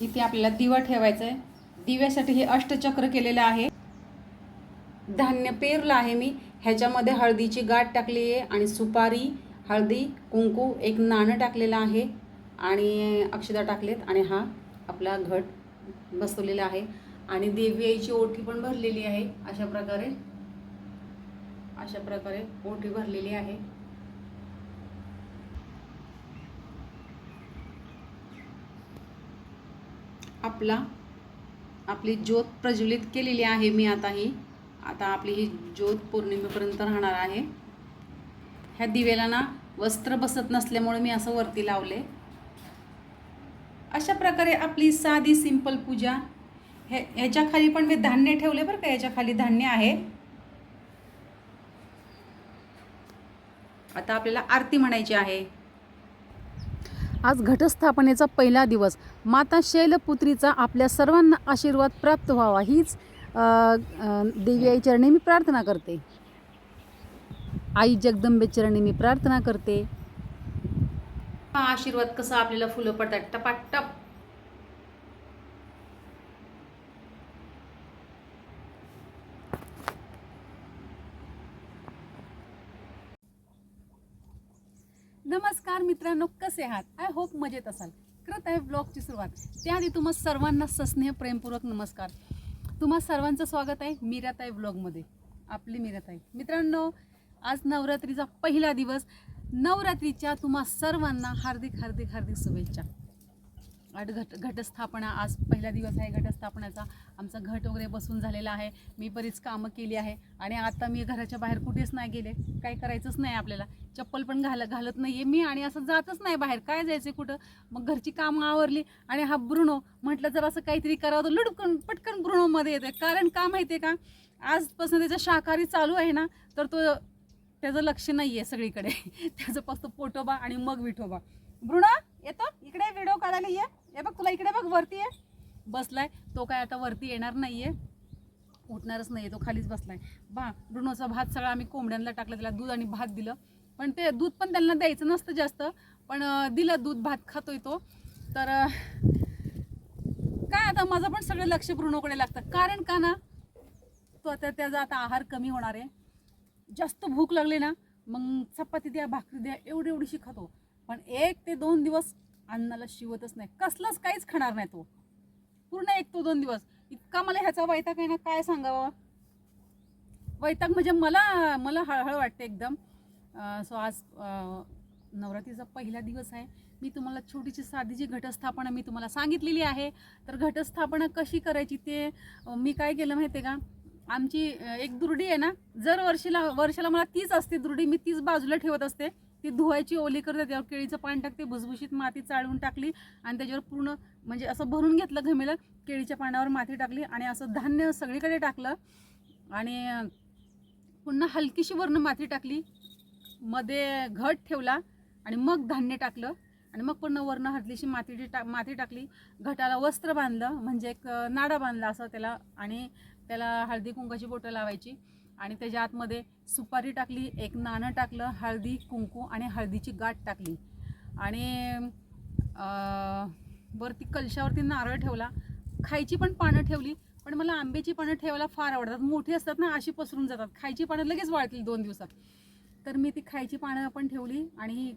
इथे आपल्याला दिवा ठेवायचा आहे दिव्यासाठी हे अष्टचक्र केलेलं आहे. धान्य पेरलं आहे मी. ह्याच्यामध्ये हळदीची गाठ टाकली आहे आणि सुपारी हळदी कुंकू एक नाणं टाकलेलं आहे आणि अक्षदा टाकलेत आणि हा आपला घट बसवलेला आहे. आणि देवी आईची ओठी पण भरलेली आहे. अशा प्रकारे अशा प्रकारे ओठी भरलेली आहे. आपला आपली ज्योत प्रज्वलित केलेली आहे मी आता ही आता आपली ही ज्योत पौर्णिमेपर्यंत राहणार आहे. ह्या दिव्याला ना वस्त्र बसत नसल्यामुळे मी असं वरती लावले. अशा प्रकारे आपली साधी सिंपल पूजा. हे ह्याच्या खाली पण मी धान्य ठेवले बरं का याच्या खाली धान्य आहे. आता आपल्याला आरती म्हणायची आहे. आज घटस्थापनेचा पहिला दिवस. माता शैलपुत्रीचा आपल्या सर्वांना आशीर्वाद प्राप्त व्हावा हीच देवी आई चरणी मी प्रार्थना करते. आई जगदंबे चरणी मी प्रार्थना करते. आशीर्वाद कसा आपल्याला फुलं पडतात? टपाटप. नमस्कार मित्रांनो कसे आहात? आय होप मजेत असाल. करत आहे ब्लॉगची सुरुवात. त्याआधी तुम्हा सर्वांना सस्नेह प्रेमपूर्वक नमस्कार. तुम्हा सर्वांचं स्वागत आहे मीराताई ब्लॉगमध्ये. आपली मीराताई. मित्रांनो आज नवरात्रीचा पहिला दिवस. नवरात्रीच्या तुम्हा सर्वांना हार्दिक हार्दिक हार्दिक शुभेच्छा. घट घटस्थापना आज पहिला दिवस आहे घटस्थापनाचा. आमचा घट वगैरे बसून झालेला आहे. मी बरीच कामं केली आहे. आणि आता मी घराच्या बाहेर कुठेच नाही गेले. काही करायचंच नाही आपल्याला. चप्पल पण घाल घालत नाही आहे मी आणि असं जातच नाही बाहेर. काय जायचं कुठं? मग घरची कामं आवरली आणि हा ब्रुणो म्हटलं जर असं काहीतरी करावं तर लुडकन पटकन ब्रुणोमध्ये येते कारण का माहिती आहे का? आजपासून त्याचं शाकाहारी चालू आहे ना तर तो त्याचं लक्ष नाही आहे सगळीकडे. त्याचं फक्त पोटोबा आणि मग विठोबा. ब्रुणा येतो? इकडे व्हिडिओ काढायला ये. हे बघ तुला इकडे बघ वरती आहे बसलाय. तो काय आता वरती येणार नाहीये. उठणारच नाहीये तो खालीच बसलाय. बा ब्रुनोचा भात सगळा आम्ही कोंबड्यांना टाकलं त्याला दूध आणि भात दिलं. पण ते दूध पण त्यांना द्यायचं नसतं जास्त पण दिलं दूध भात खातोय तो. तर काय आता माझं पण सगळं लक्ष ब्रुनोकडे लागतं. कारण का ना तो आता त्याचा आता आहार कमी होणार आहे. जास्त भूक लागली ना मग चपाती द्या भाकरी द्या एवढी एवढीशी खातो पण एक ते दोन दिवस अन्नाला शिवतच नाही. कसलंच काहीच खाणार नाही तो. पूर्ण एक तो दोन दिवस. इतका मला ह्याचा वैताग आहे ना काय सांगावं? वैताग म्हणजे मला मला हळहळ वाटते एकदम. सो आज नवरात्रीचा पहिला दिवस आहे. मी तुम्हाला छोटीशी साधीची घटस्थापना मी तुम्हाला सांगितलेली आहे. तर घटस्थापना कशी करायची ते मी काय केलं माहिती आहे का? आमची एक दुर्डी आहे ना जर वर्षीला वर्षाला मला तीच असते दुर्डी मी तीच बाजूला ठेवत असते. ती धुवायची ओली करते त्यावर केळीचं पाणी टाकते भुसभुशीत माती चाळून टाकली आणि त्याच्यावर पूर्ण म्हणजे असं भरून घेतलं घमेलं केळीच्या पाण्यावर माती टाकली आणि असं धान्य सगळीकडे टाकलं आणि पुन्हा हलकीशी वरणं माती टाकली. मध्ये घट ठेवला आणि मग धान्य टाकलं आणि मग पुन्हा वरणं हलकीशी माती टा माती टाकली. घटाला वस्त्र बांधलं म्हणजे एक नाडा बांधला असं त्याला आणि त्याला हळदी कुंकाची बोटं लावायची. आणि त्याच्या आतमध्ये सुपारी टाकली एक नाणं टाकलं हळदी कुंकू आणि हळदीची गाठ टाकली. आणि वरती कलशावरती नारळ ठेवला. खायची पण पानं ठेवली पण मला आंब्याची पानं ठेवायला फार आवडतात. मोठी असतात ना अशी पसरून जातात. खायची पानं लगेच वाळतील दोन दिवसात. तर मी ती खायची पानं पण ठेवली आणि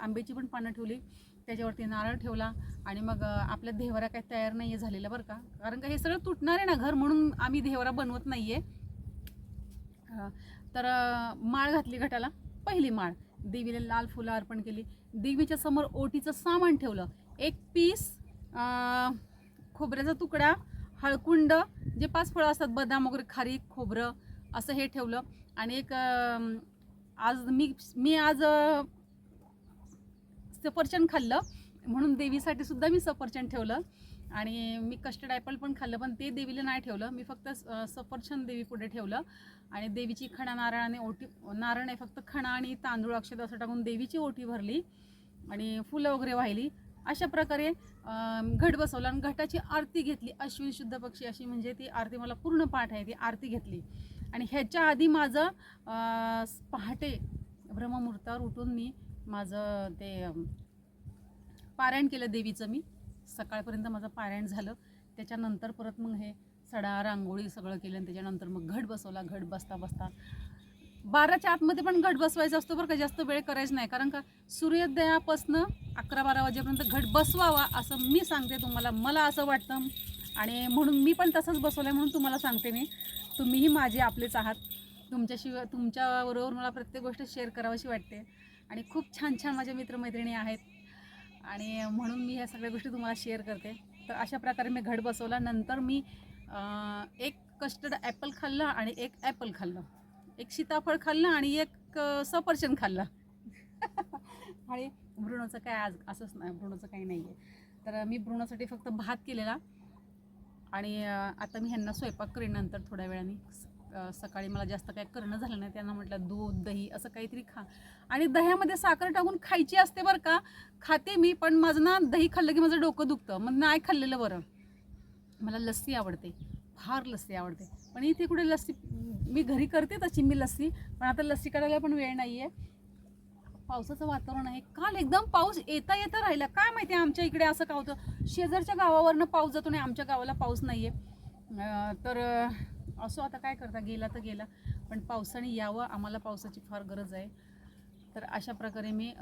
आंब्याची पण पानं ठेवली. त्याच्यावरती नारळ ठेवला आणि मग आपल्या देवरा काही तयार नाही आहे झालेलं बरं का. कारण का हे सगळं तुटणार आहे ना घर म्हणून आम्ही देवरा बनवत नाही आहे तर माळ घातली घटाला. पहिली माळ. देवीला लाल फुलं अर्पण केली. देवीच्या समोर ओटीचं सामान ठेवलं. एक पीस खोबऱ्याचा तुकडा हळकुंड जे पाच फळं असतात बदाम वगैरे खारीक खोबरं असं हे ठेवलं. आणि एक आज मी मी आज सफरचंद खाल्लं. म्हणून देवीसाठी सुद्धा मी सफरचंद ठेवलं. आणि मी कस्टर्ड ॲपल पण खाल्लं पण ते देवीला नाही ठेवलं. मी फक्त अं, सफरचंद देवी पुढे ठेवलं. आणि देवीची खणा नारळाने ओटी नारळ नाही फक्त खणा आणि तांदूळ अक्षत असं टाकून देवीची ओटी भरली आणि फुलं वगैरे वाहिली. अशा प्रकारे घट बसवला आणि घटाची आरती घेतली. अश्विन शुद्ध पक्षी अशी म्हणजे ती आरती मला पूर्ण पाठ आहे ती आरती घेतली. आणि ह्याच्या आधी माझं पहाटे ब्रह्ममुहूर्तावर उठून मी माझं ते पारायण केलं देवीचं मी. सकाळपर्यंत माझं पारायण झालं. त्याच्यानंतर परत मग हे सडा रांगोळी सगळं केलं आणि त्याच्यानंतर मग घट बसवला. घट बसता बसता बाराच्या आतमध्ये पण घट बसवायचा असतो बरं का. जास्त वेळ करायचं नाही. कारण का सूर्योदयापासनं अकरा बारा वाजेपर्यंत घट बसवावा असं मी सांगते तुम्हाला. मला असं वाटतं. आणि म्हणून मी पण तसंच बसवलं आहे म्हणून तुम्हाला सांगते मी. तुम्हीही माझे आपलेच आहात. तुमच्याशिवाय तुमच्याबरोबर मला प्रत्येक गोष्ट शेअर करावीशी वाटते. आणि खूप छान छान माझ्या मित्रमैत्रिणी आहेत. आणि म्हणून मी ह्या सगळ्या गोष्टी तुम्हाला शेअर करते. तर अशा प्रकारे मी घट बसवला. नंतर मी एक कस्टर्ड ॲपल खाल्लं आणि एक ॲपल खाल्लं. एक सीताफळ खाल्लं आणि एक सफरचंद खाल्लं. आणि भ्रूणाचं काय आज असंच नाही भ्रूणाचं काही नाही आहे तर मी भ्रूणासाठी फक्त भात केलेला. आणि आता मी ह्यांना स्वयंपाक करेन नंतर थोड्या वेळाने. सकाळी मला जास्त काय करणं झालं नाही त्यांना म्हटलं दूध दही असं काहीतरी खा. आणि दह्यामध्ये साखर टाकून खायची असते बरं का खाते मी पण माझं ना दही खाल्लं की माझं डोकं दुखतं. मग नाही खाल्लेलं बरं. मला लस्सी आवडते फार लस्सी आवडते. पण इथे कुठे लस्सी मी घरी करते तशी मी लस्सी पण आता लस्सी करायला पण वेळ नाही आहे पावसाचं वातावरण आहे. काल एकदम पाऊस येता येता राहिला. काय माहिती आमच्या इकडे असं का होतं? शेजारच्या गावावरनं पाऊस जातो आणि आमच्या गावाला पाऊस नाही आहे तर असो आता काय करता गेला तर गेला पण पावसाने यावं आम्हाला पावसाची फार गरज आहे. तर अशा प्रकारे मी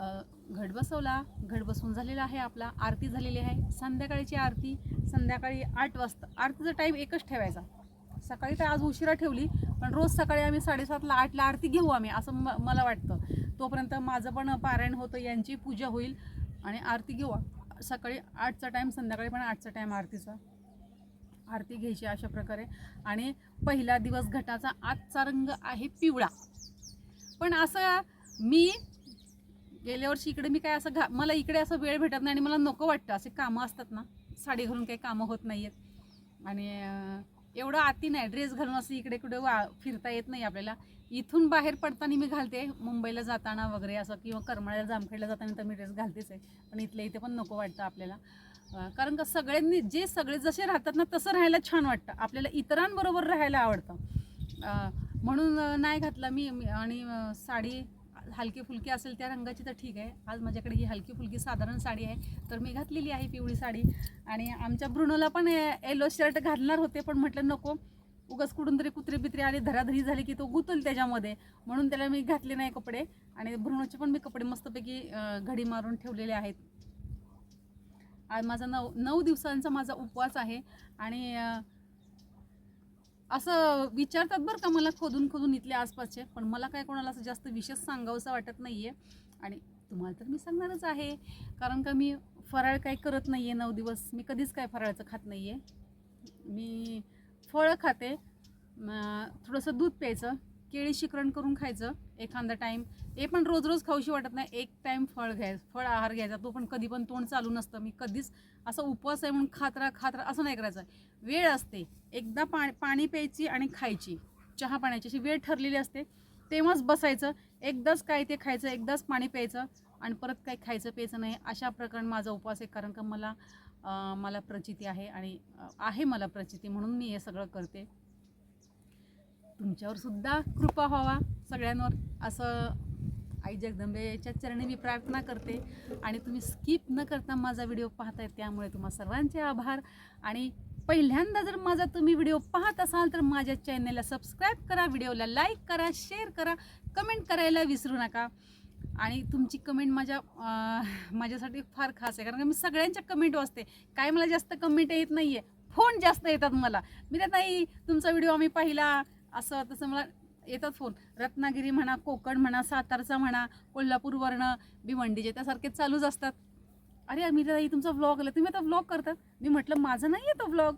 घट बसवला. घट बसवून झालेला आहे आपला. आरती झालेली आहे. संध्याकाळीची आरती संध्याकाळी आठ वाजता. आरतीचा टाईम एकच ठेवायचा. सकाळी तर आज उशिरा ठेवली पण रोज सकाळी आम्ही साडेसातला आठला आरती घेऊ आम्ही असं म मला वाटतं. तोपर्यंत माझं पण पारायण होतं यांची पूजा होईल आणि आरती घेऊ. सकाळी आठचा टाईम संध्याकाळी पण आठचा टाईम आरतीचा. आरती घ्यायची अशा प्रकारे. आणि पहिला दिवस घटाचा आजचा रंग आहे पिवळा. पण असं मी गेल्या वर्षी इकडे मी काय असं घा मला इकडे असं वेळ भेटत नाही आणि मला नको वाटतं. असे कामं असतात ना साडी घालून काही कामं होत नाही आहेत आणि एवढं आती नाही. ड्रेस घालून असं इकडे कुठे वा फिरता येत नाही आपल्याला. इथून बाहेर पडताना मी घालते मुंबईला जाताना वगैरे असं किंवा करमाळ्याला जामखेडला जाताना तर मी ड्रेस घालतेच आहे. पण इथल्या इथे पण नको वाटतं आपल्याला. कारण का सगळ्यांनी जे सगळे जसे राहतात ना तसं राहायला छान वाटतं. आपल्याला इतरांबरोबर राहायला आवडतं. म्हणून नाही घातला मी आणि साडी हलकी फुलकी असेल त्या रंगाची तर ठीक आहे. आज माझ्याकडे ही हलकी फुलकी साधारण साडी आहे तर मी घातलेली आहे पिवळी साडी. आणि आमच्या ब्रुनोला पण येलो शर्ट घालणार होते पण म्हटलं नको. उगाच कुठून तरी कुत्रे बित्री आली धराधरी झाली की तो गुतल त्याच्यामध्ये. म्हणून त्याला मी घातले नाही कपडे. आणि ब्रुनोचे पण मी कपडे मस्तपैकी घडी मारून ठेवलेले आहेत. माझा नऊ नऊ दिवसांचा माझा उपवास आहे. आणि असं विचारतात बरं का मला खोदून खोदून इथले आसपासचे पण मला काय कोणाला असं जास्त विशेष सांगावंसं वाटत नाही आहे आणि तुम्हाला तर मी सांगणारच आहे. कारण का मी फराळ काही करत नाही आहे नऊ दिवस. मी कधीच काय फराळाचं खात नाही आहे मी फळं खाते. थोडंसं दूध प्यायचं. केळी शिकरण करून खायचं एखादा टाईम हे पण रोज रोज खाऊशी वाटत नाही. एक टाईम फळ घ्यायचं फळ आहार घ्यायचा. तो पण कधी पण तोंड चालू नसतं. मी कधीच असं उपवास आहे म्हणून खातरा खातरा असं नाही करायचं. वेळ असते. एकदा पाणी पाणी प्यायची आणि खायची. चहा पाण्याची अशी वेळ ठरलेली असते. तेव्हाच बसायचं. एकदाच काय ते खायचं एकदाच पाणी प्यायचं आणि परत काही खायचं प्यायचं नाही. अशा प्रकारे माझा उपवास आहे. कारण का मला मला प्रचिती आहे आणि आहे मला प्रचिती म्हणून मी हे सगळं करते. तुमच्यावर सुद्धा कृपा व्हावा सगळ्यांवर. असं आई जगदंबेच्या चरणी मी प्रार्थना करते. आणि तुम्ही स्किप न करता माझा व्हिडिओ पाहताय त्यामुळे तुम्हा सर्वांचे आभार. आणि पहिल्यांदा जर माझा तुम्ही व्हिडिओ पाहत असाल तर माझ्या चॅनलला सबस्क्राईब करा व्हिडिओला लाईक करा शेअर करा कमेंट करायला विसरू नका. आणि तुमची कमेंट माझ्या माझ्यासाठी फार खास आहे कारण का मी सगळ्यांच्या कमेंट वाचते. काय मला जास्त कमेंट येत नाही आहे फोन जास्त येतात मला. मी त्यात नाही तुमचा व्हिडिओ आम्ही पाहिला. असं तसं मला येतात फोन रत्नागिरी म्हणा कोकण म्हणा सातारचा म्हणा कोल्हापूरवरनं भिवंडीचे त्यासारखेच चालूच असतात. अरे मी ताई तुमचा व्लॉग आला. तुम्ही आता व्लॉग करतात? मी म्हटलं माझं नाही येतो व्लॉग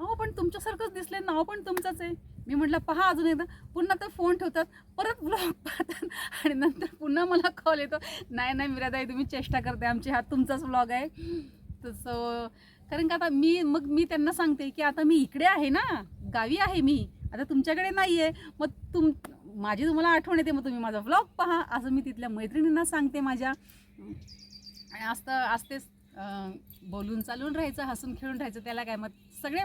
अहो पण तुमच्यासारखंच दिसलंय. नाव पण तुमचंच आहे. मी म्हटलं पहा अजून एकदा. पुन्हा तर फोन ठेवतात परत ब्लॉग पाहतात. आणि नंतर पुन्हा मला कॉल येतो. नाही नाही मिरादाई तुम्ही चेष्टा करते आमची हा तुमचाच व्लॉग आहे. तसं कारण का आता मी मग मी त्यांना सांगते की आता मी इकडे आहे ना. गावी आहे मी. आता तुमच्याकडे नाही आहे मग तुम माझी तुम्हाला आठवण येते. मग तुम्ही माझा व्लॉग पहा. असं मी तिथल्या मैत्रिणींना सांगते माझ्या. आणि असतं असतेच बोलून चालून राहायचं हसून खेळून राहायचं. त्याला काय मग सगळे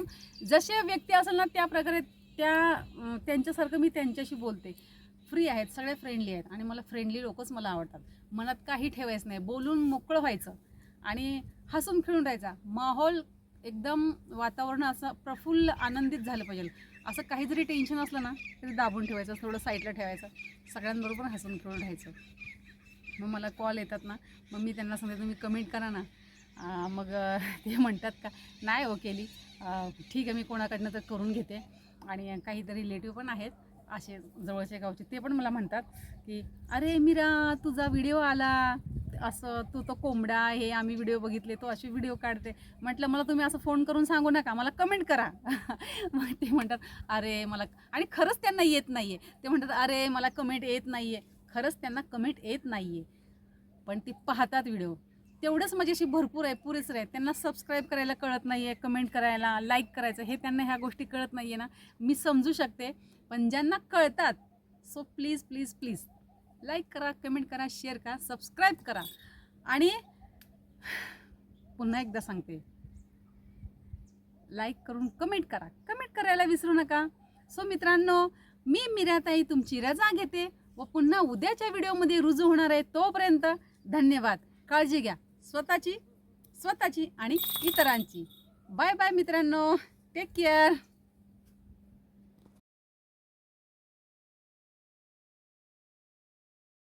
जसे व्यक्ती असेल ना त्या प्रकारे त्या त्यांच्यासारखं मी त्यांच्याशी बोलते. फ्री आहेत सगळे फ्रेंडली आहेत. आणि मला फ्रेंडली लोकच मला आवडतात. मनात काही ठेवायचं नाही. बोलून मोकळं व्हायचं. आणि हसून खेळून राहायचा. माहोल एकदम वातावरण असं प्रफुल्ल आनंदित झालं पाहिजे. असं काही जरी टेन्शन असलं ना तरी दाबून ठेवायचं थोडं साईडला ठेवायचं. सगळ्यांबरोबर हसून खेळून राहायचं. मग मला कॉल येतात ना मग मी त्यांना सांगते तुम्ही कमेंट करा ना. मग ते म्हणतात का नाही हो केली. ठीक आहे मी कोणाकडनं तर करून घेते. आणि काही तर रिलेटिव्ह पण आहेत असे जवळच्या गावचे ते पण मला म्हणतात की अरे मीरा तुझा व्हिडिओ आला. असं तू तो कोंबडा हे आम्ही व्हिडिओ बघितले तो असे व्हिडिओ काढते. म्हटलं मला तुम्ही असं फोन करून सांगू नका मला कमेंट करा. मग ते म्हणतात अरे मला आणि खरंच त्यांना येत नाही आहे ते म्हणतात अरे मला कमेंट येत नाही आहे खरंच त्यांना कमेंट येत नाही आहे पण ती पाहतात व्हिडिओ तेवढंच माझ्याशी भरपूर आहे पुरेसर आहे. त्यांना सबस्क्राईब करायला कळत नाही आहे कमेंट करायला लाईक करायचं हे त्यांना ह्या गोष्टी कळत नाही आहे ना. मी समजू शकते पण ज्यांना कळतात so please please please like करा कमेंट करा शेअर करा सबस्क्राईब करा. आणि पुन्हा एकदा सांगते. लाईक करून कमेंट करा. कमेंट करायला विसरू नका. सो मित्रांनो मी मिराताई तुमची रजा घेते व पुन्हा उद्याच्या व्हिडिओमध्ये रुजू होणार आहे तोपर्यंत धन्यवाद. काळजी घ्या. स्वतःची स्वतःची आणि इतरांची. बाय बाय मित्रांनो. Take care